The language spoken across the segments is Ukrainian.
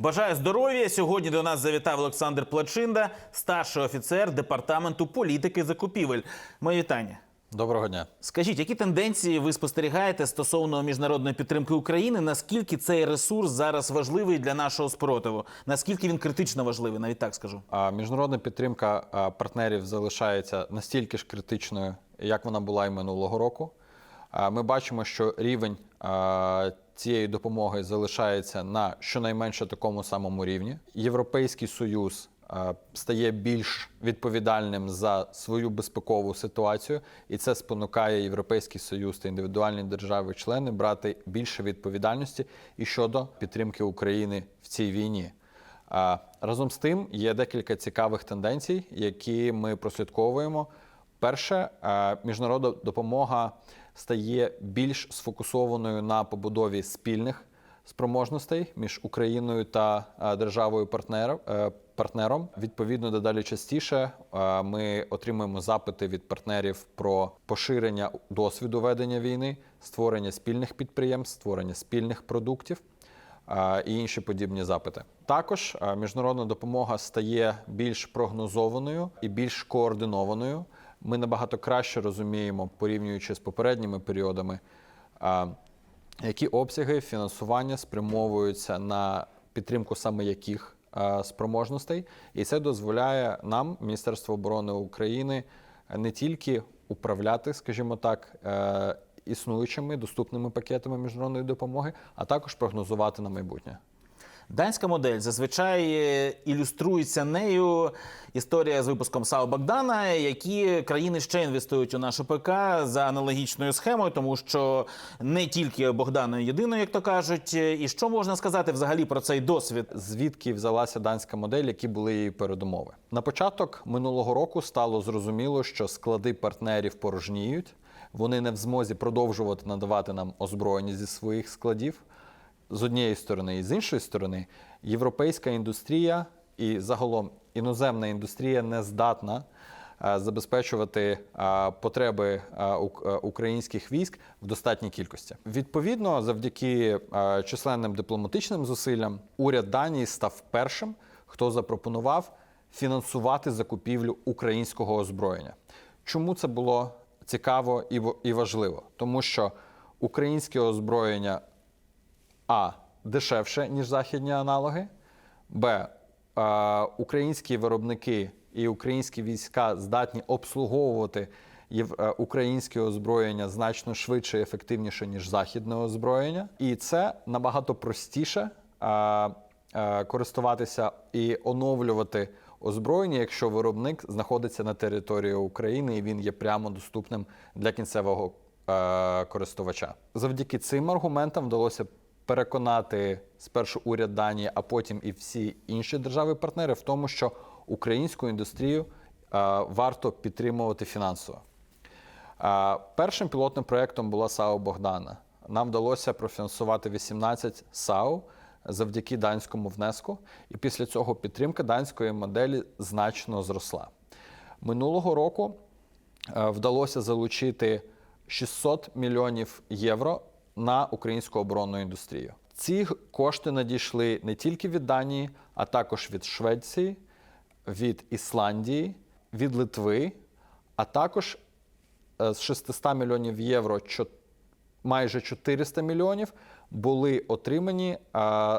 Бажаю здоров'я. Сьогодні до нас завітав Олександр Плачинда, старший офіцер департаменту політики закупівель. Моє вітання. Доброго дня. Скажіть, які тенденції ви спостерігаєте стосовно міжнародної підтримки України? Наскільки цей ресурс зараз важливий для нашого спротиву? Наскільки він критично важливий? Навіть так скажу. А, Міжнародна підтримка партнерів залишається настільки ж критичною, як вона була і минулого року. Ми бачимо, що рівень цієї допомоги залишається на щонайменше такому самому рівні. Європейський союз стає більш відповідальним за свою безпекову ситуацію, і це спонукає Європейський Союз та індивідуальні держави-члени брати більше відповідальності і щодо підтримки України в цій війні. Разом з тим є декілька цікавих тенденцій, які ми прослідковуємо. Перше, е, міжнародна допомога стає більш сфокусованою на побудові спільних спроможностей між Україною та е, державою партнером. Партнером відповідно дедалі частіше е, ми отримуємо запити від партнерів про поширення досвіду ведення війни, створення спільних підприємств, створення спільних продуктів і інші подібні запити. Також міжнародна допомога стає більш прогнозованою і більш координованою. Ми набагато краще розуміємо, порівнюючи з попередніми періодами, які обсяги фінансування спрямовуються на підтримку саме яких спроможностей, і це дозволяє нам, Міністерству оборони України, не тільки управляти, скажімо так, е, існуючими доступними пакетами міжнародної допомоги, а також прогнозувати на майбутнє. Данська модель зазвичай е, ілюструється нею історія з випуском САУ Богдана, які країни ще інвестують у нашу ПК за аналогічною схемою, тому що не тільки Богдана єдино, як то кажуть. І що можна сказати взагалі про цей досвід? Звідки взялася данська модель, які були її передумови? На початок минулого року стало зрозуміло, що склади партнерів порожніють. Вони не в змозі продовжувати надавати нам озброєння зі своїх складів з однієї сторони, і з іншої сторони, європейська індустрія і загалом іноземна індустрія не здатна е, забезпечувати е, потреби е, ук- українських військ в достатній кількості. Відповідно, завдяки численним дипломатичним зусиллям, уряд Данії став першим, хто запропонував фінансувати закупівлю українського озброєння. Чому це було цікаво і важливо? Тому що українське озброєння а. Дешевше, ніж західні аналоги. Б. е, Українські виробники і українські війська здатні обслуговувати е, українське озброєння значно швидше і ефективніше, ніж західне озброєння. І це набагато простіше е, користуватися і оновлювати озброєння, якщо виробник знаходиться на території України і він є прямо доступним для кінцевого користувача. Завдяки цим аргументам вдалося переконати спершу уряд Данії, а потім і всі інші держави-партнери в тому, що українську індустрію е, варто підтримувати фінансово. Е, Першим пілотним проєктом була САУ Богдана. Нам вдалося профінансувати 18 САУ завдяки данському внеску, і після цього підтримка данської моделі значно зросла. Минулого року е, вдалося залучити 600 мільйонів євро на українську оборонну індустрію. Ці кошти надійшли не тільки від Данії, а також від Швеції, від Ісландії, від Литви, а також е, з 600 мільйонів євро майже 400 мільйонів були отримані е,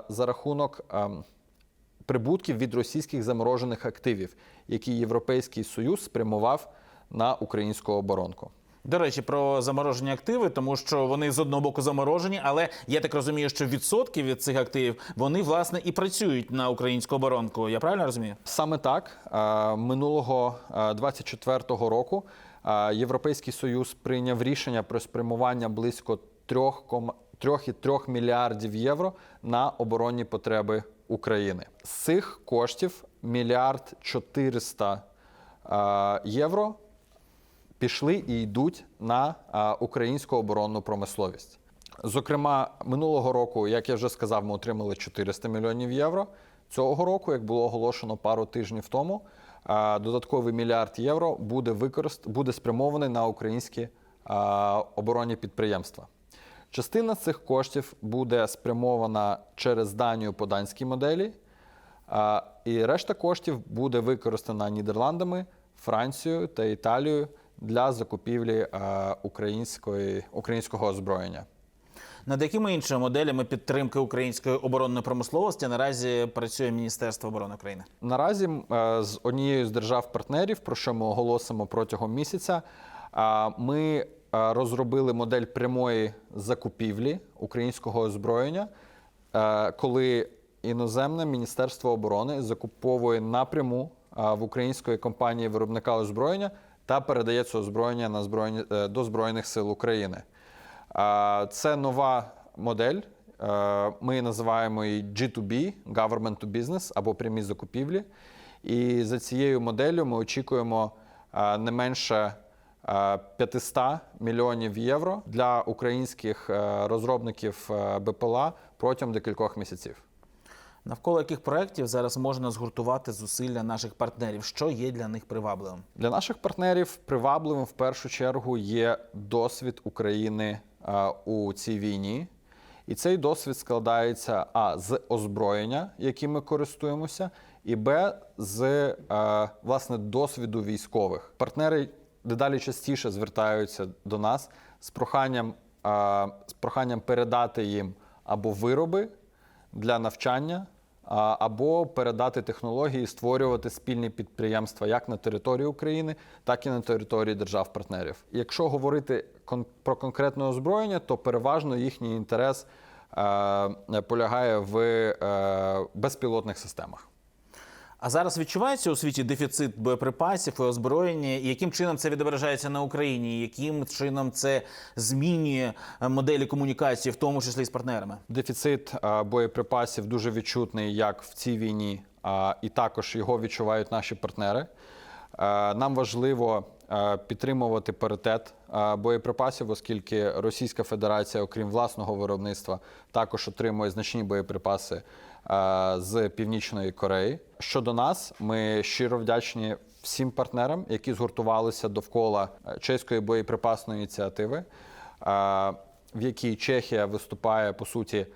за рахунок ем, прибутків від російських заморожених активів, які Європейський Союз спрямував на українську оборонку. До речі, про заморожені активи, тому що вони з одного боку заморожені, але я так розумію, що відсотки від цих активів вони власне і працюють на українську оборонку. Я правильно розумію? Саме так е, минулого е, 24-го року е, Європейський Союз прийняв рішення про спрямування близько 3,3 3,3 мільярдів євро на оборонні потреби України. З цих коштів мільярд 400 е, євро пішли і йдуть на українську оборонну промисловість. Зокрема, минулого року, як я вже сказав, ми отримали 400 мільйонів євро. Цього року, як було оголошено пару тижнів тому, додатковий мільярд євро буде використ... буде спрямований на українські оборонні підприємства. Частина цих коштів буде спрямована через Данію по данській моделі, і решта коштів буде використана Нідерландами, Францією та Італією для закупівлі української, українського озброєння. Над якими іншими моделями підтримки української оборонної промисловості наразі працює Міністерство оборони України? Наразі е, з однією з держав-партнерів, про що ми оголосимо протягом місяця, ми е, розробили модель прямої закупівлі українського озброєння, е, коли іноземне міністерство оборони закуповує напряму в української компанії виробника озброєння та передає це озброєння на збройні е, до Збройних сил України. Це нова модель. Е, Ми називаємо її G2B Government to Business або прямі закупівлі. І за цією моделлю ми очікуємо е, не менше е, 500 мільйонів євро для українських розробників БПЛА протягом декількох місяців. Навколо яких проєктів зараз можна згуртувати зусилля наших партнерів? Що є для них привабливим? Для наших партнерів привабливим в першу чергу є досвід України у цій війні. І цей досвід складається а з озброєння, яким ми користуємося, і б з власне досвіду військових. Партнери дедалі частіше звертаються до нас з проханням, з проханням передати їм або вироби для навчання, або передати технології, створювати спільні підприємства як на території України, так і на території держав-партнерів. Якщо говорити про конкретне озброєння, то переважно їхній інтерес е, полягає в е, безпілотних системах. А зараз відчувається у світі дефіцит боєприпасів і озброєння? І яким чином це відображається на Україні? Яким чином це змінює е, моделі комунікації, в тому числі з партнерами? Дефіцит е, боєприпасів дуже відчутний як в цій війні, і також його відчувають наші партнери. Е, Нам важливо підтримувати паритет е, боєприпасів, оскільки Російська Федерація, окрім власного виробництва, також отримує значні боєприпаси е, з Північної Кореї. Щодо нас, ми щиро вдячні всім партнерам, які згуртувалися довкола е, чеської боєприпасної ініціативи, е, в якій Чехія виступає по суті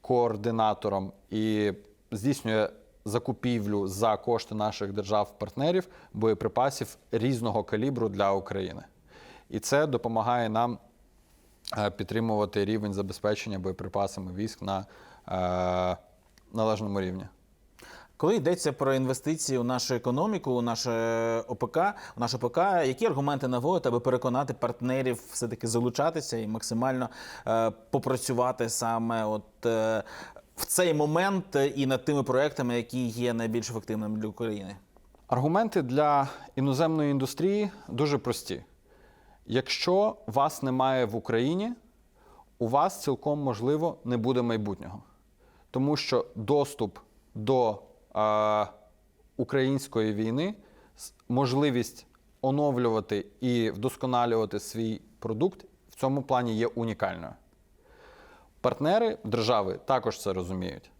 координатором і здійснює закупівлю за кошти наших держав-партнерів боєприпасів різного калібру для України. І це допомагає нам е, підтримувати рівень забезпечення боєприпасами військ на е, належному рівні. Коли йдеться про інвестиції у нашу економіку, у наше ОПК, у наш ОПК, які аргументи наводять, аби переконати партнерів все-таки залучатися і максимально е, попрацювати саме от е, в цей момент і над тими проектами, які є найбільш ефективними для України? Аргументи для іноземної індустрії дуже прості. Якщо вас немає в Україні, у вас цілком можливо не буде майбутнього. Тому що доступ до е, української війни, можливість оновлювати і вдосконалювати свій продукт в цьому плані є унікальною. Партнери держави також це розуміють.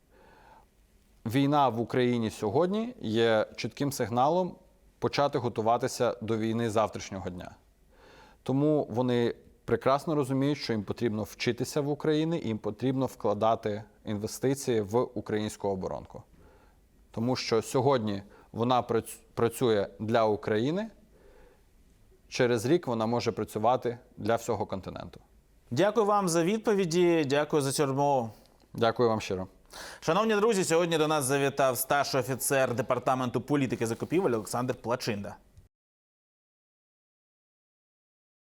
Війна в Україні сьогодні є чітким сигналом почати готуватися до війни завтрашнього дня. Тому вони прекрасно розуміють, що їм потрібно вчитися в Україні, їм потрібно вкладати інвестиції в українську оборонку. Тому що сьогодні вона працює для України, через рік вона може працювати для всього континенту. Дякую вам за відповіді. Дякую за цю розмову. Дякую вам щиро. Шановні друзі, сьогодні до нас завітав старший офіцер департаменту політики закупівель Олександр Плачинда.